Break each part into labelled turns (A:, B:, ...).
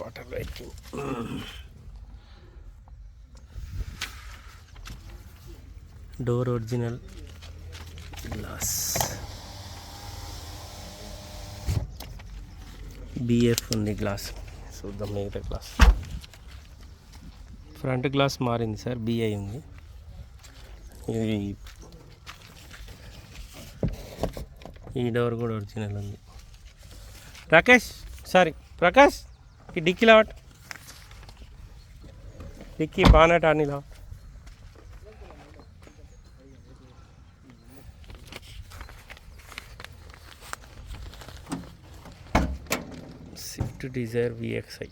A: Water writing. Door original glass B ఉంది glass చూద్దాం మిగతా గ్లాస్ ఫ్రంట్ గ్లాస్ మారింది సార్ బిఐ ఉంది. ఇది ఈ డోర్ కూడా ఒరిజినల్ ఉంది. రాకేష్ సారీ ప్రకాష్ ఈ డిక్కీ లావట్. డిక్కీ బానట్ అని లావట్. Swift Dzire VXI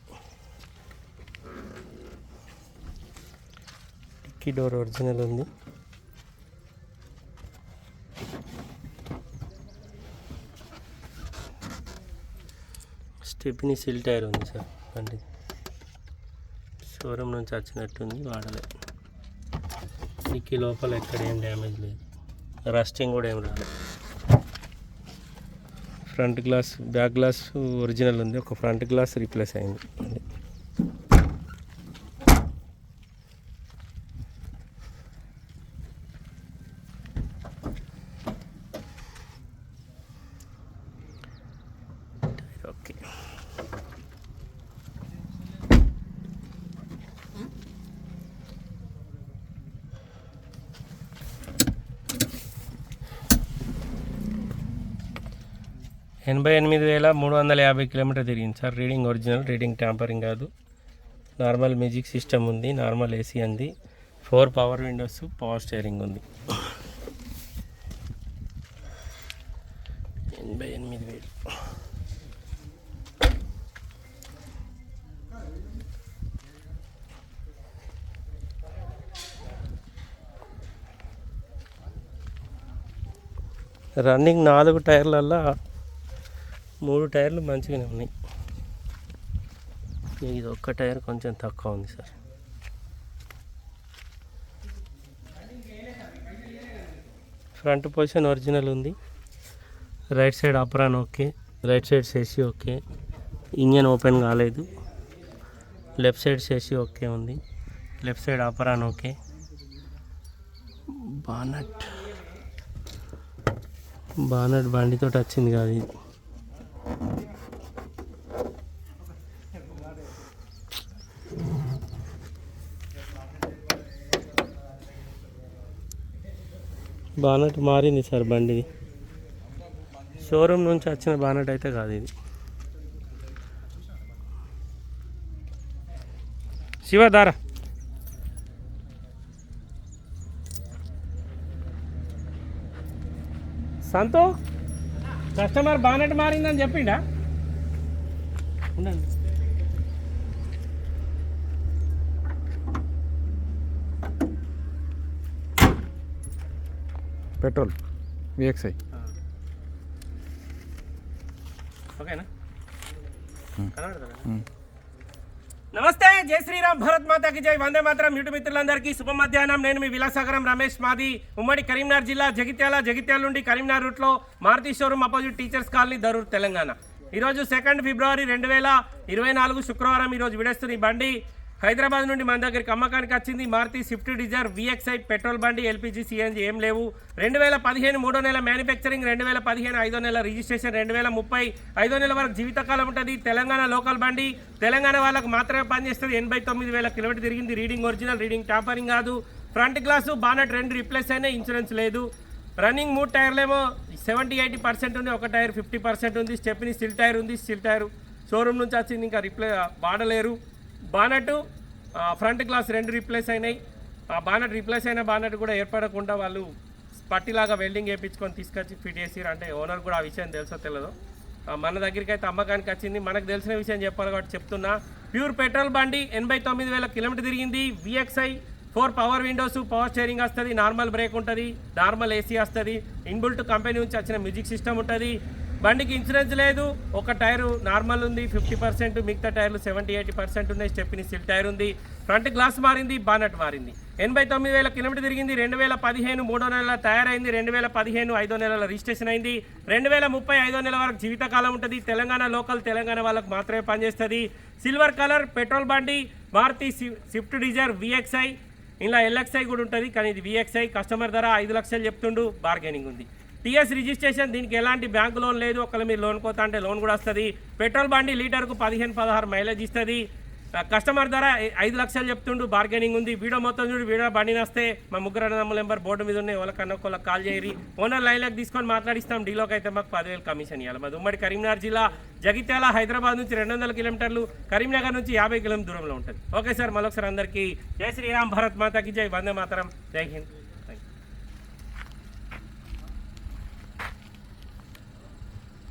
A: dickey door original ఉంది. స్టెప్ని సిల్ టైర్ ఉంది సార్ బండి. షోరూమ్ నుంచి వచ్చినట్టుంది వాడలే. డిక్కీ లోపల ఎక్కడ ఏం డ్యామేజ్ లేదు. రస్టింగ్ కూడా ఏం రాలేదు. Front glass back glass original ఉంది ఒక ఫ్రంట్ గ్లాస్ రీప్లేస్ అయింది. ఓకే ఎనభై ఎనిమిది వేల మూడు వందల యాభై కిలోమీటర్ తిరిగింది sir. Reading original reading tampering కాదు. నార్మల్ మ్యూజిక్ సిస్టమ్ ఉంది నార్మల్ ఏసీ ఉంది. Four power windows power steering ఉంది. ఎనభై ఎనిమిది వేలు రన్నింగ్ నాలుగు టైర్లల్లో మూడు టైర్లు మంచిగానే ఉన్నాయి. ఇది ఒక్క టైర్ కొంచెం తక్కువ ఉంది సార్. ఫ్రంట్ పొజిషన్ ఒరిజినల్ ఉంది. Right side apron okay. Right side chassis okay. Engine open కాలేదు. లెఫ్ట్ సైడ్ సేసి ఓకే ఉంది. Left side apron okay. Bonnet bonnet బండితో వచ్చింది కాదు ఇది బానట్ మారింది సార్ బండిది షోరూమ్ నుంచి వచ్చిన బానట్ అయితే కాదు ఇది. శివ దారా. సంతో కస్టమర్ బానట్ మారిందని చెప్పిండా? ఉండండి.
B: పెట్రోల్ విఎక్స్ఐ
A: ఓకేనా?
B: Hmm.
A: నమస్తే జై శ్రీరామ్ భరత్ మాతాకి జై. వందే మాత్రం యూట్యూబ్ మిత్రులందరికీ శుభ మధ్యాహ్నం. నేను మీ విలాసాగరం రమేష్ మాది ఉమ్మడి కరీంనగర్ జిల్లా జగిత్యాల జగిత్యాల నుండి కరీంనగర్ రూట్లో Maruti showroom opposite teachers colony Darur Telangana. ఈరోజు సెకండ్ ఫిబ్రవరి రెండు వేల ఇరవై నాలుగు శుక్రవారం ఈరోజు విడేస్తున్న బండి. హైదరాబాద్ నుండి మన దగ్గరికి అమ్మకానికి వచ్చింది Maruti Swift Dzire VXI petrol బండి ఎల్పిజి సిఎన్జి ఏం లేవు. రెండు వేల పదిహేను మూడో నెల మ్యానుఫ్యాక్చరింగ్ రెండు వేల పదిహేను ఐదో నెల రిజిస్ట్రేషన్ రెండు వేల ముప్పై ఐదో నెల వరకు జీవితకాలం ఉంటుంది. తెలంగాణ లోకల్ బండి. తెలంగాణ వాళ్ళకు మాత్రమే పనిచేస్తుంది. ఎనభై తొమ్మిది వేల కిలోమీటర్ తిరిగింది. రీడింగ్ ఒరిజినల్ రీడింగ్ టాపరింగ్ కాదు. ఫ్రంట్ గ్లాసు బానట్ రెండు రిప్లేస్ అయినా ఇన్సూరెన్స్ లేదు. రన్నింగ్ మూడు టైర్లేమో సెవెంటీ ఎయిటీ పర్సెంట్ ఉంది. ఒక టైర్ ఫిఫ్టీ పర్సెంట్ ఉంది. స్టెప్ని స్టిల్ టైర్ ఉంది. స్టిల్ టైర్ షోరూమ్ నుంచి వచ్చింది. ఇంకా రిప్లే వాడలేరు బానట్ ఫ్రంట్ గ్లాస్ రెండు రీప్లేస్ అయినాయి. ఆ బానట్ రీప్లేస్ అయిన బానట్ కూడా ఏర్పడకుండా వాళ్ళు పట్టిలాగా వెల్డింగ్ వేయించుకొని తీసుకొచ్చి ఫిట్ చేసిరు అంటే ఓనర్ కూడా ఆ విషయం తెలుసో తెలియదు మన దగ్గరికి అయితే అమ్మకానికి వచ్చింది. మనకు తెలిసిన విషయం చెప్పాలి కాబట్టి చెప్తున్నా. ప్యూర్ పెట్రోల్ బండి ఎనభై తొమ్మిది వేల కిలోమీటర్ తిరిగింది. VXI four power windows power steering వస్తుంది. నార్మల్ బ్రేక్ ఉంటుంది. నార్మల్ ఏసీ వస్తుంది. ఇన్బుల్ట్ కంపెనీ నుంచి వచ్చిన మ్యూజిక్ సిస్టమ్ ఉంటుంది. బండికి ఇన్సూరెన్స్ లేదు. ఒక టైరు నార్మల్ ఉంది ఫిఫ్టీ పర్సెంట్ మిగతా టైర్లు సెవెంటీ ఎయిటీ పర్సెంట్ ఉన్నాయి స్టెప్ని సిల్ టైర్ ఉంది. ఫ్రంట్ గ్లాస్ మారింది బానట్ మారింది. ఎనభై తొమ్మిది వేల కిలోమీటర్ తిరిగింది రెండు వేల పదిహేను మూడో నెలల తయారైంది రెండు వేల పదిహేను ఐదో నెలల రిజిస్ట్రేషన్ అయింది. రెండు వేల ముప్పై ఐదో నెల వరకు జీవితకాలం ఉంటుంది. తెలంగాణ లోకల్ తెలంగాణ వాళ్ళకు మాత్రమే పనిచేస్తుంది. సిల్వర్ కలర్ పెట్రోల్ బండి మారుతి స్విఫ్ట్ డిజైర్ విఎక్స్ఐ ఇలా ఎల్ఎక్స్ఐ కూడా ఉంటుంది కానీ ఇది విఎక్స్ఐ కస్టమర్ ధర ఐదు లక్షలు చెప్తుండు బార్గెనింగ్ ఉంది. టీఎస్ రిజిస్ట్రేషన్ దీనికి ఎలాంటి బ్యాంక్ లోన్ లేదు. ఒకవేళ మీరు లోన్ కోతా అంటే లోన్ కూడా వస్తుంది. పెట్రోల్ బండి లీటర్కు పదిహేను పదహారు మైలేజ్ ఇస్తుంది. కస్టమర్ ధర ఐదు లక్షలు చెప్తుండు. బార్గెనింగ్ ఉంది. వీడియో మొత్తం చూడు. వీడియో బండి వస్తే మా ముగ్గురు అన్నదమ్ముల నెంబర్ బోర్డు మీద ఉన్నాయి. వాళ్ళకన్నా ఒకళ్ళకి కాల్ చేయరి ఓనర్ లైన్లోకి తీసుకొని మాట్లాడిస్తాం. డీలోకి అయితే మాకు పదివేలు కమిషన్ ఇవ్వాలి మాది ఉమ్మడి కరీంనగర్ జిల్లా. జగిత్యాల హైదరాబాద్ నుంచి రెండు వందల కిలోమీటర్లు. కరీంనగర్ నుంచి యాభై కిలోమీటర్ దూరంలో ఉంటుంది. Okay sir. మరొకసారి అందరికీ జై శ్రీరామ్. భారత్ మాతాకి జై. వందే మాతరం. జై హింద్.